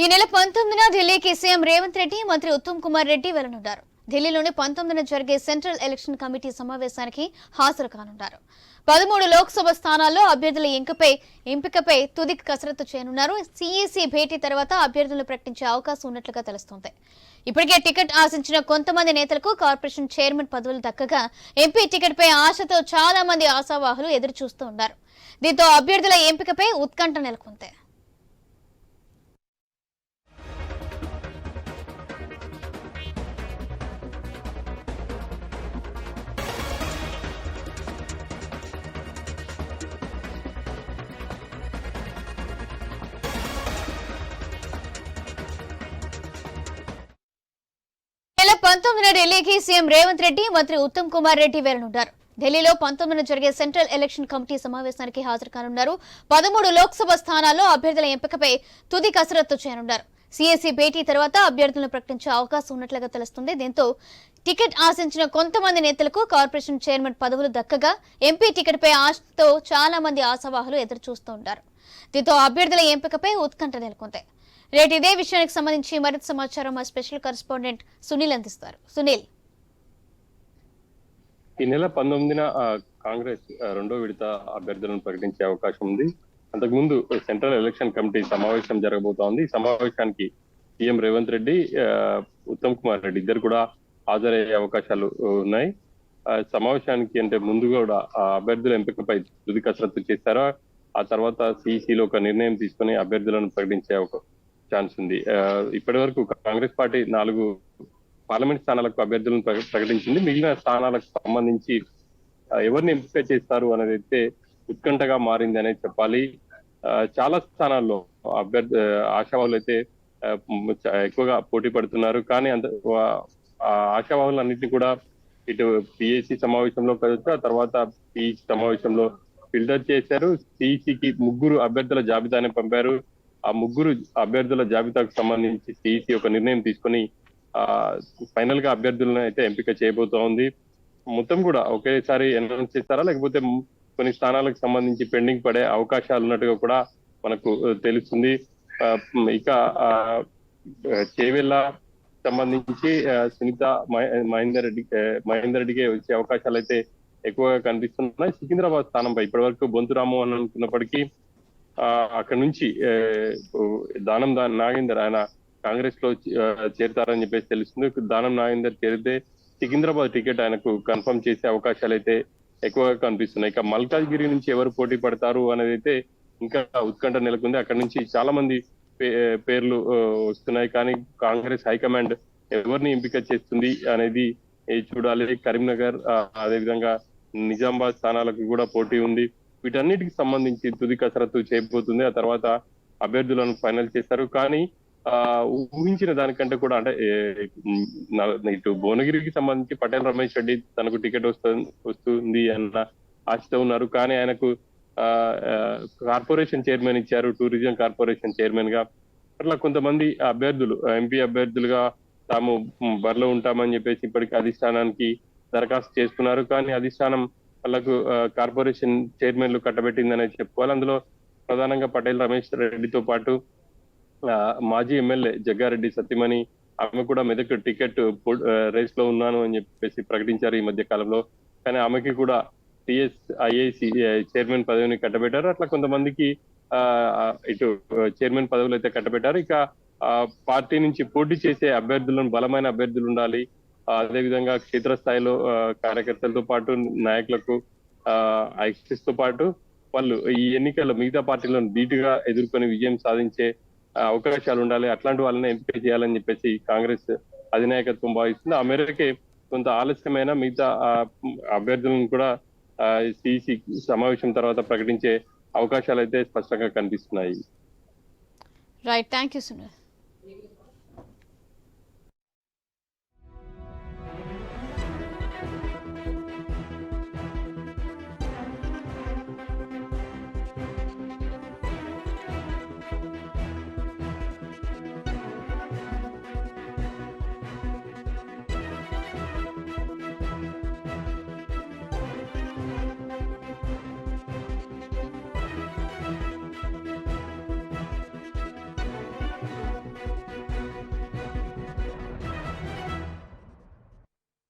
ఈ నెల పంతొమ్మిదిన ఢిల్లీకి సీఎం రేవంత్ రెడ్డి మంత్రి ఉత్తమ్ కుమార్ రెడ్డి వెళ్ళనున్నారు ఢిల్లీలోని పంతొమ్మిదిన జరిగే సెంట్రల్ ఎలక్షన్ కమిటీ సమావేశానికి హాజరు కానున్నారు. పదమూడు లోక్సభ స్థానాల్లో అభ్యర్థుల ఎంపికపై ఎంపికపై తుది కసరత్తు చేయనున్నారు. సీఈసీ భేటీ తర్వాత అభ్యర్థులను ప్రకటించే అవకాశం ఉన్నట్లుగా తెలుస్తోంది. ఇప్పటికే టికెట్ ఆశించిన కొంతమంది నేతలకు కార్పొరేషన్ చైర్మన్ పదవులు దక్కగా ఎంపీ టికెట్పై ఆశతో చాలా మంది ఆశావాహులు ఎదురు చూస్తూ ఉన్నారు. దీంతో అభ్యర్థుల ఎంపికపై ఉత్కంఠ నెలకొంది. పంతొమ్మిదిన ఢిల్లీకి సీఎం రేవంత్ రెడ్డి మంత్రి ఉత్తమ్ కుమార్ రెడ్డి వెళ్ళనున్నారు ఢిల్లీలో పంతొమ్మిదిన జరిగే సెంట్రల్ ఎలక్షన్ కమిటీ సమావేశానికి హాజరు కానున్నారు. పదమూడు లోక్సభ స్థానాల్లో అభ్యర్థుల ఎంపికపై తుది కసరత్తు చేయనున్నారు. సీఎస్సీ భేటీ తర్వాత అభ్యర్థులను ప్రకటించే అవకాశం ఉన్నట్లుగా తెలుస్తుంది. దీంతో టికెట్ ఆశించిన కొంతమంది నేతలకు కార్పొరేషన్ చైర్మన్ పదవులు దక్కగా ఎంపీ టికెట్పై ఆశతో చాలా మంది ఆశావాహులు ఎదురు చూస్తూ ఉంటారు దీంతో అభ్యర్థుల ఎంపికపై ఉత్కంఠ నెలకొంది. రేటు ఇదే విషయానికి సంబంధించి మరింత సమాచారం మా స్పెషల్ కరెస్పాండెంట్ సునీల్ అందిస్తారు. సునీల్. ఈ నెల పంతొమ్మిదిన కాంగ్రెస్ రెండో విడత అభ్యర్థులను ప్రకటించే అవకాశం ఉంది. అంతకుముందు సెంట్రల్ ఎలక్షన్ కమిటీ సమావేశం జరగబోతోంది. సమావేశానికి సీఎం రేవంత్ రెడ్డి ఉత్తమ్ కుమార్ రెడ్డి ఇద్దరు కూడా హాజరయ్యే అవకాశాలు ఉన్నాయి. సమావేశానికి అంటే ముందు కూడా ఆ అభ్యర్థుల ఎంపికపై తుది కసరత్తు చేశారు. ఆ తర్వాత సిఈసిలో ఒక నిర్ణయం తీసుకుని అభ్యర్థులను ప్రకటించే ఒక ఛాన్స్ ఉంది. ఇప్పటి వరకు కాంగ్రెస్ పార్టీ నాలుగు పార్లమెంట్ స్థానాలకు అభ్యర్థులను ప్రకటించింది. మిగిలిన స్థానాలకు సంబంధించి ఎవరిని ఎంపిక చేస్తారు అనేది అయితే ఉత్కంఠగా మారింది అనేది చెప్పాలి. ఆ, చాలా స్థానాల్లో అభ్యర్థి ఆశావాహులు అయితే ఎక్కువగా పోటీ పడుతున్నారు. కానీ అంత ఆ ఆశావాహులు అన్నింటినీ కూడా ఇటు పిఎస్సి సమావేశంలో కావచ్చు ఆ తర్వాత పిఈసి సమావేశంలో ఫిల్టర్ చేశారు. సిఈసికి ముగ్గురు అభ్యర్థుల జాబితాని పంపారు. ఆ ముగ్గురు అభ్యర్థుల జాబితాకు సంబంధించి సిఈసి ఒక నిర్ణయం తీసుకొని ఆ ఫైనల్గా అభ్యర్థులను అయితే ఎంపిక చేయబోతోంది మొత్తం కూడా ఒకేసారి అనౌన్స్ చేస్తారా? లేకపోతే కొన్ని స్థానాలకు సంబంధించి పెండింగ్ పడే అవకాశాలు ఉన్నట్టుగా కూడా మనకు తెలుస్తుంది. ఆ, ఇక ఆ, చేవెళ్ళ సంబంధించి సునీత మహే- మహేందర్ రెడ్డి మహేందర్ రెడ్డికి వచ్చే అవకాశాలు అయితే ఎక్కువగా కనిపిస్తున్నాయి. సికింద్రాబాద్ స్థానంపై ఇప్పటి వరకు బొంతురాము అని అనుకున్నప్పటికీ అక్కడ నుంచి దానం నాగేందర్ ఆయన కాంగ్రెస్లో చేరుతారని చేరతారని చెప్పేసి తెలుస్తుంది. దానం నాగేందర్ చేరితే సికింద్రాబాద్ టికెట్ ఆయనకు కన్ఫర్మ్ చేసే అవకాశాలు అయితే ఎక్కువగా కనిపిస్తున్నాయి. ఇక మల్కాజ్గిరి నుంచి ఎవరు పోటీ పడతారు అనేది అయితే ఇంకా ఉత్కంఠ నెలకొంది. అక్కడ నుంచి చాలా మంది పే- పేర్లు వస్తున్నాయి. కానీ కాంగ్రెస్ హైకమాండ్ ఎవరిని ఎంపిక చేస్తుంది అనేది చూడాలి. కరీంనగర్ అదేవిధంగా నిజామాబాద్ స్థానాలకు కూడా పోటీ ఉంది. వీటన్నిటికి సంబంధించి తుది కసరత్తు చేయబోతుంది. ఆ తర్వాత అభ్యర్థులను ఫైనల్ చేస్తారు. కానీ ఆ ఊహించిన దానికంటే కూడా అంటే ఇటు భువనగిరికి సంబంధించి పటేల్ రమేష్ రెడ్డి తనకు టికెట్ వస్తుంది వస్తుంది అన్న ఆశతో ఉన్నారు. కానీ ఆయనకు ఆ, కార్పొరేషన్ చైర్మన్ ఇచ్చారు. టూరిజం కార్పొరేషన్ చైర్మన్గా. అట్లా కొంతమంది అభ్యర్థులు ఎంపీ అభ్యర్థులుగా తాము బరిలో ఉంటామని చెప్పేసి ఇప్పటికి అధిష్టానానికి దరఖాస్తు చేసుకున్నారు. కానీ అధిష్టానం వాళ్ళకు కార్పొరేషన్ కార్పొరేషన్ చైర్మన్లు కట్టబెట్టిందని చెప్పుకోవాలి. అందులో ప్రధానంగా పటేల్ రమేష్ రెడ్డితో పాటు మాజీ ఎమ్మెల్యే జగ్గారెడ్డి సత్యమణి ఆమె కూడా మెదక్ టికెట్ రేస్లో ఉన్నాను అని చెప్పేసి ప్రకటించారు ఈ మధ్య కాలంలో. కానీ ఆమెకి కూడా టిఎస్ ఐఐసి చైర్మన్ పదవిని కట్టబెట్టారు. అట్లా కొంతమందికి ఆ, ఇటు చైర్మన్ పదవులు అయితే కట్టబెట్టారు. ఇక ఆ, పార్టీ నుంచి పోటీ చేసే అభ్యర్థులను బలమైన అభ్యర్థులు ఉండాలి. అదేవిధంగా క్షేత్రస్థాయిలో కార్యకర్తలతో పాటు నాయకులకు యాక్సిస్తో పాటు వాళ్ళు ఈ ఎన్నికల్లో మిగతా పార్టీలను ధీటుగా ఎదుర్కొని విజయం సాధించే అవకాశాలు ఉండాలి. అట్లాంటి వాళ్ళని ఎంపిక చేయాలని చెప్పేసి కాంగ్రెస్ అధినాయకత్వం భావిస్తుంది. ఆ మేరకే కొంత ఆలస్యమైన మిగతా అభ్యర్థులను కూడా సిసి సమావేశం తర్వాత ప్రకటించే అవకాశాలు అయితే స్పష్టంగా కనిపిస్తున్నాయి. Right thank you Sunil